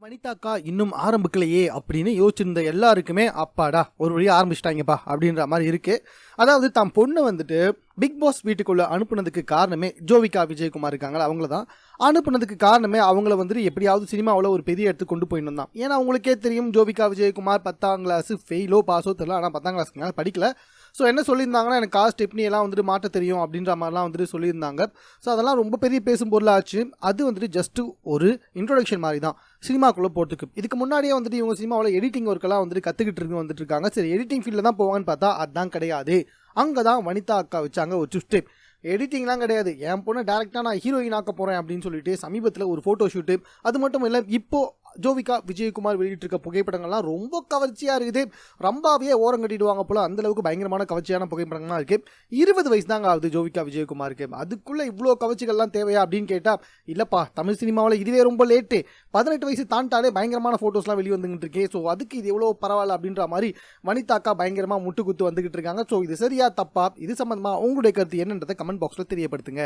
வனிதாக்கா இன்னும் ஆரம்பிக்கலையே அப்படின்னு யோசிச்சிருந்த எல்லாருக்குமே அப்பாடா ஒரு வழியாக ஆரம்பிச்சிட்டாங்கப்பா அப்படின்ற மாதிரி இருக்கு. அதாவது தான் பொண்ணு வந்துட்டு பிக் பாஸ் வீட்டுக்குள்ளே அனுப்புனதுக்கு காரணமே ஜோவிகா விஜயகுமார் இருக்காங்களா? அவங்கள தான் அனுப்புனதுக்கு காரணமே அவங்கள வந்துட்டு எப்படியாவது சினிமாவில் ஒரு பெரிய இடத்துக்கு கொண்டு போயிடணும் தான். ஏன்னா அவங்களுக்கே தெரியும் ஜோவிகா விஜயகுமார் பத்தாம் கிளாஸ் ஃபெயிலோ பாஸோ தெரியல. ஆனால் பத்தாம் கிளாஸ்க்கு படிக்கல. ஸோ என்ன சொல்லியிருந்தாங்கன்னா எனக்கு காஸ்ட் எப்படி எல்லாம் வந்துட்டு மாட்ட தெரியும் அப்படின்ற மாதிரிலாம் வந்துட்டு சொல்லியிருந்தாங்க. ஸோ அதெல்லாம் ரொம்ப பெரிய பேசும் பொருளாச்சு அது வந்துட்டு ஜஸ்ட்டு ஒரு இன்ட்ரொடக்ஷன் மாதிரி தான். சினிமாக்குள்ளே போகிறதுக்கு இதுக்கு முன்னாடியே வந்துட்டு இவங்க சினிமாவில் எடிட்டிங் ஒர்க்கெல்லாம் வந்துட்டு கற்றுக்கிட்டு இருக்கு வந்துட்டு இருக்காங்க. சரி எடிட்டிங் ஃபீல்டில் தான் போவாங்கன்னு பார்த்தா அதுதான் கிடையாது. அங்கே தான் வனிதா அக்கா வச்சாங்க ஒரு ட்விஸ்ட் எடிட்டிங்லாம் கிடையாது. என் பொண்ணை டேரெக்டாக நான் ஹீரோயின் ஆக்க போகிறேன் அப்படின்னு சொல்லிட்டு சமீபத்தில் ஒரு ஃபோட்டோ ஷூட்டு அது மட்டும் இல்லை இப்போது ஜோவிகா விஜயகுமார் வெளியிட்டிருக்க புகைப்படங்கள்லாம் ரொம்ப கவர்ச்சியாக இருக்குது. ரொம்பவே ஓரம் கட்டிடுவாங்க போல அந்த அளவுக்கு பயங்கரமான கவர்ச்சியான புகைப்படங்கள்லாம் இருக்குது இருபது வயசு தாங்க ஆகுது ஜோவிகா விஜயகுமாருக்கு. அதுக்குள்ளே இவ்வளோ கவர்ச்சிகள்லாம் தேவையா அப்படின்னு கேட்டால் இல்லைப்பா தமிழ் சினிமாவில் இதுவே ரொம்ப லேட்டு பதினெட்டு வயசு தாண்டாலே பயங்கரமான ஃபோட்டோஸ்லாம் வெளியே வந்துகிட்டு இருக்கே. ஸோ அதுக்கு இது எவ்வளோ பரவாயில்ல அப்படின்ற மாதிரி வனிதாக்கா பயங்கரமாக முட்டு குத்து வந்துகிட்டு இருக்காங்க. ஸோ இது சரியா தப்பா? இது சம்மந்தமாக உங்களுடைய கருத்து என்னன்றதை கமெண்ட் பாக்ஸில் தெரியப்படுத்துங்க.